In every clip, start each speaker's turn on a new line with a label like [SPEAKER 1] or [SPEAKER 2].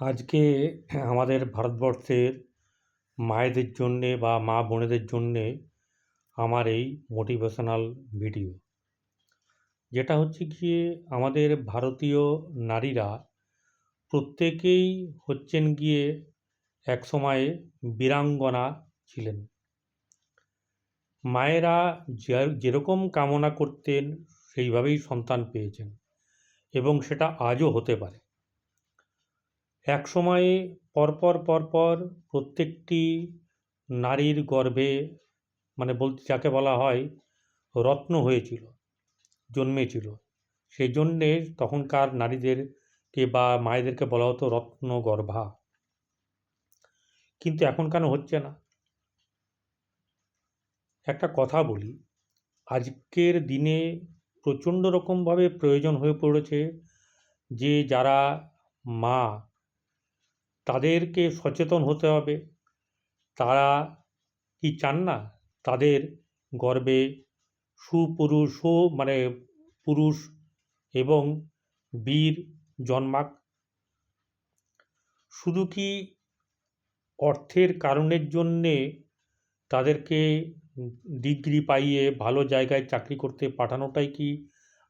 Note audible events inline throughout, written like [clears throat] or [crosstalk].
[SPEAKER 1] আজকে [clears throat] আমাদের ভারতবর্ষের মায়েদের জন্যে বা মা বোনেদের জন্যে আমার এই মোটিভেশনাল ভিডিও যেটা হচ্ছে গিয়ে আমাদের ভারতীয় নারীরা প্রত্যেকেই হচ্ছেন গিয়ে এক সময়ে বীরাঙ্গনা ছিলেন। মায়েরা যেরকম কামনা করতেন সেইভাবেই সন্তান পেয়েছেন এবং সেটা আজও হতে পারে। এক সময়ে পরপর পরপর প্রত্যেকটি নারীর গর্ভে মানে বলতে যাকে বলা হয়, রত্ন হয়েছিল, জন্মেছিল। সেই জন্যে তখনকার নারীদেরকে বা মায়েদেরকে বলা হতো রত্ন গর্ভা কিন্তু এখন কেন হচ্ছে না? একটা কথা বলি, আজকের দিনে প্রচণ্ড রকমভাবে প্রয়োজন হয়ে পড়েছে যে যারা মা তাদেরকে সচেতন হতে হবে। তারা কি চান না? তাদের গর্বে সুপুরুষ সু মানে পুরুষ এবং বীর জন্মাক। শুধু কি অর্থের কারণের জন্যে তাদেরকে ডিগ্রি পাইয়ে ভালো জায়গায় চাকরি করতে পাঠানোটাই কি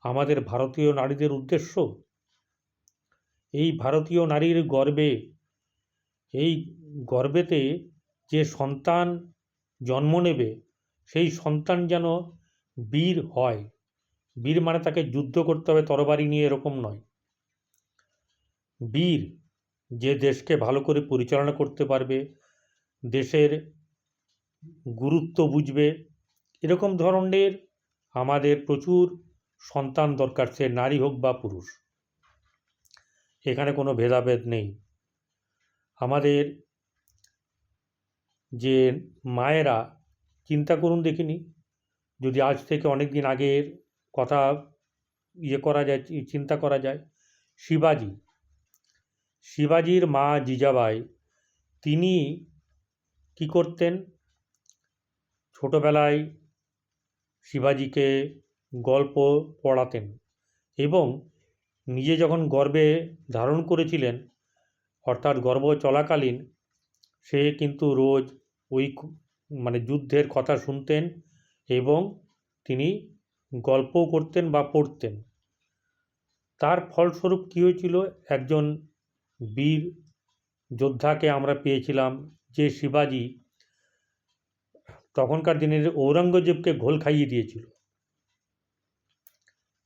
[SPEAKER 1] আমাদের ভারতীয় নারীদের উদ্দেশ্য? এই ভারতীয় নারীর গর্বে এই গর্ভেতে যে সন্তান জন্ম নেবে, সেই সন্তান যেন বীর হয়। বীর মানে তাকে যুদ্ধ করতে হবে, তরবারি নিয়ে এরকম নয়। বীর যে দেশকে ভালো করে পরিচালনা করতে পারবে, দেশের গুরুত্ব বুঝবে, এরকম ধরনের আমাদের প্রচুর সন্তান দরকার, সে নারী হোক বা পুরুষ। এখানে কোনো ভেদাভেদ নেই। আমাদের যে মায়েরা, চিন্তা করুন দেখিনি? যদি আজ থেকে অনেক দিন আগের কথা ইয়ে করা যায় চিন্তা করা যায়, শিবাজি। শিবাজির মা জিজাবাই, তিনি কি করতেন? ছোটোবেলায় শিবাজিকে গল্প পড়াতেন এবং নিজে যখন গর্বে ধারণ করেছিলেন অর্থাৎ গর্ভ চলাকালীন, সে কিন্তু রোজ ওই মানে যুদ্ধের কথা শুনতেন এবং তিনি গল্পও করতেন বা পড়তেন। তার ফলস্বরূপ কী হয়েছিল? একজন বীর যোদ্ধাকে আমরা পেয়েছিলাম যে শিবাজি তখনকার দিনের ঔরঙ্গজেবকে ঘোল খাইয়ে দিয়েছিল।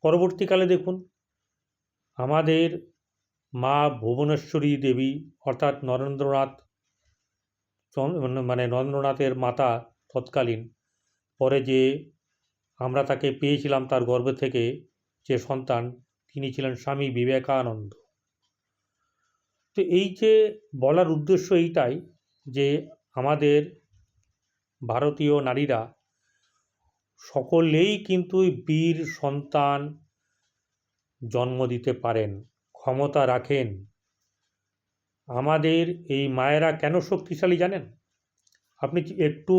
[SPEAKER 1] পরবর্তীকালে দেখুন, আমাদের মা ভুবনেশ্বরী দেবী, অর্থাৎ নরেন্দ্রনাথ মানে নরেন্দ্রনাথের মাতা তৎকালীন। পরে যে আমরা তাকে পেয়েছিলাম তার গর্ভ থেকে যে সন্তান, তিনি ছিলেন স্বামী বিবেকানন্দ। তো এই যে বলার উদ্দেশ্য এইটাই যে আমাদের ভারতীয় নারীরা সকলেই কিন্তু বীর সন্তান জন্ম দিতে পারেন। ক্ষমতা রাখেন। আমাদের এই মায়েরা কেন শক্তিশালী জানেন? আপনি একটু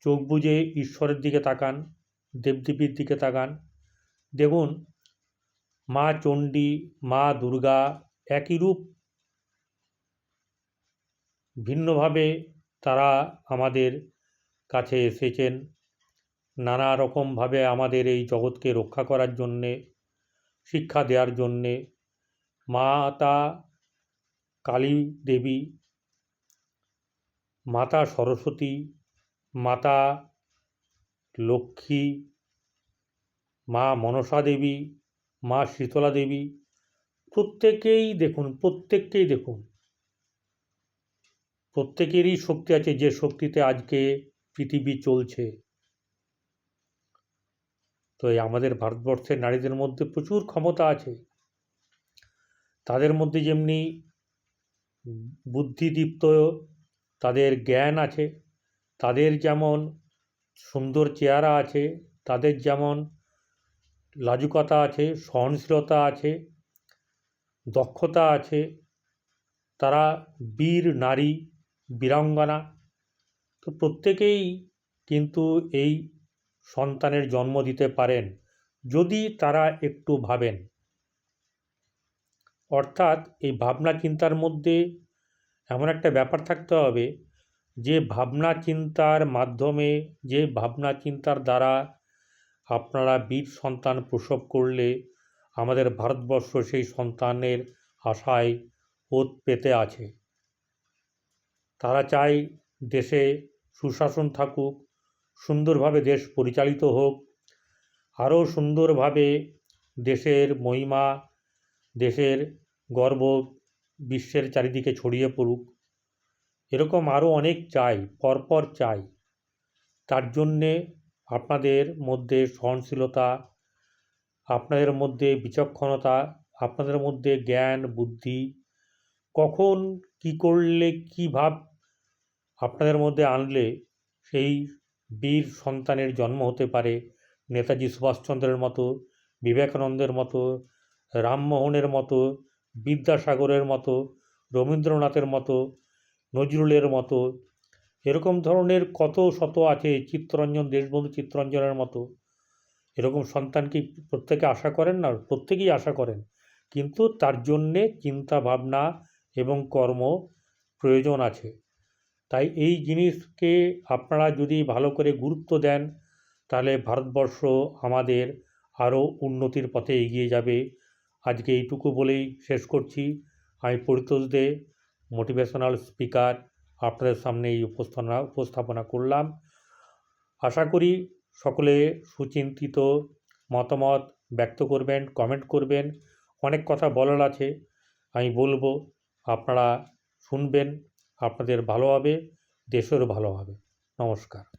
[SPEAKER 1] চোখ বুজে ঈশ্বরের দিকে তাকান দেবদেবীর দিকে তাকান। দেখুন, মা চণ্ডী, মা দুর্গা একই রূপ। ভিন্নভাবে তারা আমাদের কাছে এসেছেন। নানা রকমভাবে আমাদের এই জগৎকে রক্ষা করার জন্যে, শিক্ষা দেওয়ার জন্যে মাতা কালী দেবী মাতা সরস্বতী, মাতা লক্ষ্মী, মা মনসা দেবী, মা শীতলা দেবী, প্রত্যেকেই দেখুন, প্রত্যেককেই দেখুন। প্রত্যেকেরই শক্তি আছে, যে শক্তিতে আজকে পৃথিবী চলছে। তো এই আমাদের ভারতবর্ষের নারীদের মধ্যে প্রচুর ক্ষমতা আছে। তাদের মধ্যে যেমনি বুদ্ধিদীপ্ত তাদের জ্ঞান আছে, তাদের যেমন সুন্দর চেহারা আছে, তাদের যেমন লাজুকতা আছে, সহনশীলতা আছে, দক্ষতা আছে, তারা বীর, নারী, বীরাঙ্গনা। তো প্রত্যেকেই কিন্তু এই সন্তানের জন্ম দিতে পারেন, যদি তারা একটু ভাবেন। অর্থাৎ এই ভাবনা চিন্তার মধ্যে এমন একটা ব্যাপার থাকতে হবে, যে ভাবনা চিন্তার মাধ্যমে, যে ভাবনা চিন্তার দ্বারা আপনারা বীর সন্তান প্রসব করলে আমাদের ভারতবর্ষ সেই সন্তানের আশায় ওত পেতে আছে। তারা চায় দেশে সুশাসন থাকুক, সুন্দরভাবে দেশ পরিচালিত হোক, আরও সুন্দরভাবে দেশের মহিমা দেশের গর্ব বিশ্বের চারিদিকে ছড়িয়ে পড়ুক। এরকম আরও অনেক চাই, পরপর চাই। তার জন্যে আপনাদের মধ্যে সহনশীলতা, আপনাদের মধ্যে বিচক্ষণতা, আপনাদের মধ্যে জ্ঞান, বুদ্ধি, কখন কী করলে, কী ভাব আপনাদের মধ্যে আনলে সেই বীর সন্তানের জন্ম হতে পারে। নেতাজি সুভাষচন্দ্রের মতো, বিবেকানন্দের মতো রামমোহনের মতো, বিদ্যাসাগরের মতো, রবীন্দ্রনাথের মতো, নজরুলের মতো, এরকম ধরনের কত শত আছে চিত্তরঞ্জন, দেশবন্ধু চিত্তরঞ্জনের মতো। এরকম সন্তান কি প্রত্যেকে আশা করেন না? প্রত্যেকেই আশা করেন। কিন্তু তার জন্যে চিন্তা, ভাবনা এবং কর্ম প্রয়োজন আছে। তাই এই জিনিসকে আপনারা যদি ভালো করে গুরুত্ব দেন, তাহলে ভারতবর্ষ আমাদের আরও উন্নতির পথে এগিয়ে যাবে। আজকে এইটুকু বলেই শেষ করছি। আমি পরিতোষ দে মোটিভেশনাল স্পিকার আপনাদের সামনে এই উপস্থাপনা উপস্থাপনা করলাম। আশা করি সকলে সুচিন্তিত মতামত ব্যক্ত করবেন কমেন্ট করবেন। অনেক কথা বলার আছে, আমি বলব, আপনারা শুনবেন, আপনাদের ভালো হবে, দেশেরও ভালো হবে। নমস্কার।